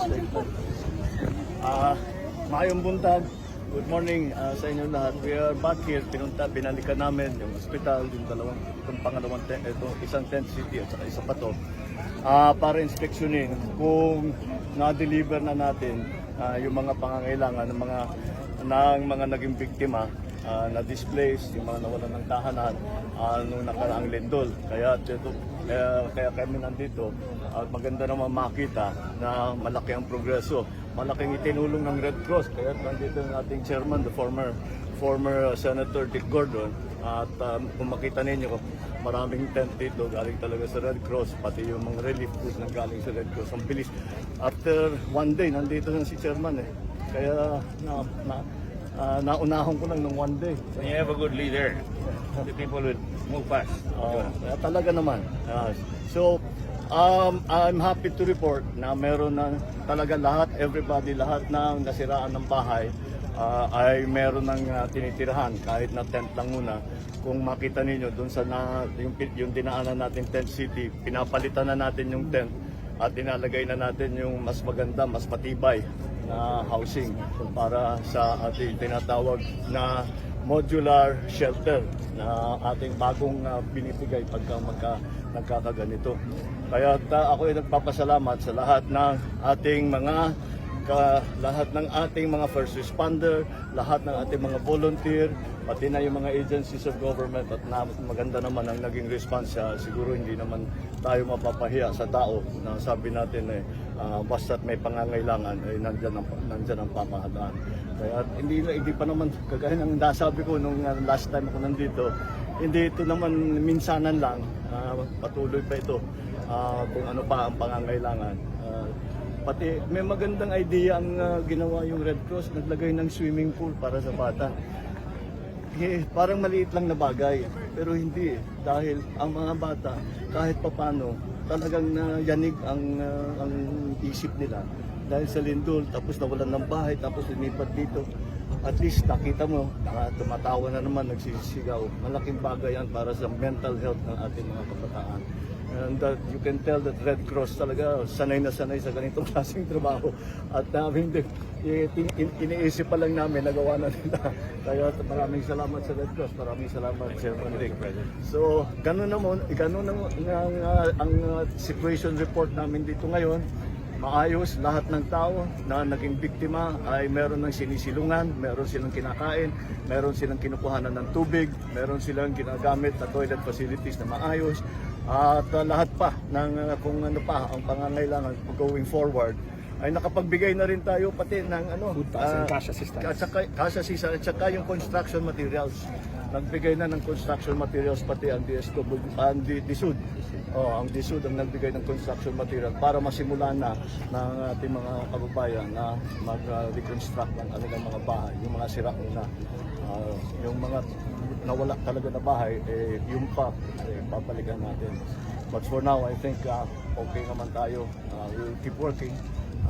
Put. Ah, maayong buntag. Good morning ah, sa inyo lahat. We are back here. Pinunta, binalikan namin yung hospital, yung dalawang, itong pangalawang tent, ito, isang tent city at saka isa pa to. Ah, para inspeksyonin kung na-deliver na natin ah, yung mga pangangailangan ng mga ng mga naging biktima ah, na displaced, yung mga nawalan ng tahanan uh, nung nakaraang lindol. Kaya dito, kaya, kaya kami nandito at maganda naman makita na malaki ang progreso. Malaking itinulong ng Red Cross. Kaya nandito ang ating chairman, the former former uh, Senator Dick Gordon. At um, kung makita ninyo, maraming tent dito galing talaga sa Red Cross, pati yung mga relief goods na galing sa Red Cross. Ang bilis. After one day, nandito na si chairman eh. Kaya na, na, ah, naunahon ko lang ng one day. When you have a good leader, the people will move fast. Oo, kaya talaga naman. Ah, so, um, I'm happy to report na meron na talaga lahat, everybody, lahat ng nasiraan ng bahay ah, ay meron ng ah, tinitirahan kahit na tent lang muna. Kung makita ninyo doon sa na, yung, yung dinaanan natin tent city, pinapalitan na natin yung tent at inalagay na natin yung mas maganda, mas matibay na housing para sa ating tinatawag na modular shelter na ating bagong uh, binibigay pagka magka, nagkakaganito. Kaya ta, ako ay nagpapasalamat sa lahat ng ating mga ka, lahat ng ating mga first responder, lahat ng ating mga volunteer, pati na yung mga agencies of government at na, maganda naman ang naging response siya. Siguro hindi naman tayo mapapahiya sa tao na sabi natin eh, ah, basta't may pangangailangan, eh, nandyan ang, nandyan ang pamahalaan. Kaya hindi, hindi pa naman, kagaya ng nasabi ko nung ah, last time ako nandito, hindi ito naman minsanan lang, ah, patuloy pa ito ah, kung ano pa ang pangangailangan. Ah, Pati may magandang idea ang ah, ginawa yung Red Cross, naglagay ng swimming pool para sa bata. Eh, parang maliit lang na bagay, pero hindi eh. Dahil ang mga bata, kahit papano, talagang nayanig ang, ah, ang isip nila. Dahil sa lindol, tapos nawalan ng bahay, tapos lumipat dito. At least nakita mo, ah, tumatawa na naman, nagsisigaw. Malaking bagay yan para sa mental health ng ating mga kabataan. And that you can tell that Red Cross talaga sanay na sanay sa ganitong klaseng trabaho. At namin din, eh, tin- in- iniisip pa lang namin, nagawa na nila. Kaya maraming salamat sa Red Cross, maraming salamat Sir Rick. So, ganun naman, ganun naman ang, uh, ang uh, situation report namin dito ngayon. Maayos, lahat ng tao na naging biktima ay meron ng sinisilungan, meron silang kinakain, meron silang kinukuhanan ng tubig, meron silang ginagamit na toilet facilities na maayos, at uh, lahat pa ng uh, kung ano pa ang pangangailangan going forward ay nakapagbigay na rin tayo pati ng ano and ah, cash assistance. At saka, cash assistance at saka yung construction materials. Nagbigay na ng construction materials pati ang DSW, ang DSUD. Oh, ang DSUD ang nagbigay ng construction material para masimulan na ng ating mga kababayan na mag-reconstruct ng kanilang mga bahay, yung mga sira na. Ah, yung mga nawala talaga na bahay, eh, yung pa, eh, papalikan natin. But for now, I think uh, okay naman tayo. Uh, we'll keep working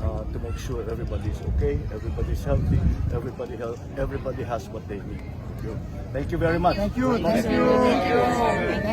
uh, to make sure everybody's okay, everybody's healthy, everybody health, everybody has what they need. Thank you very much. Thank you. Thank you.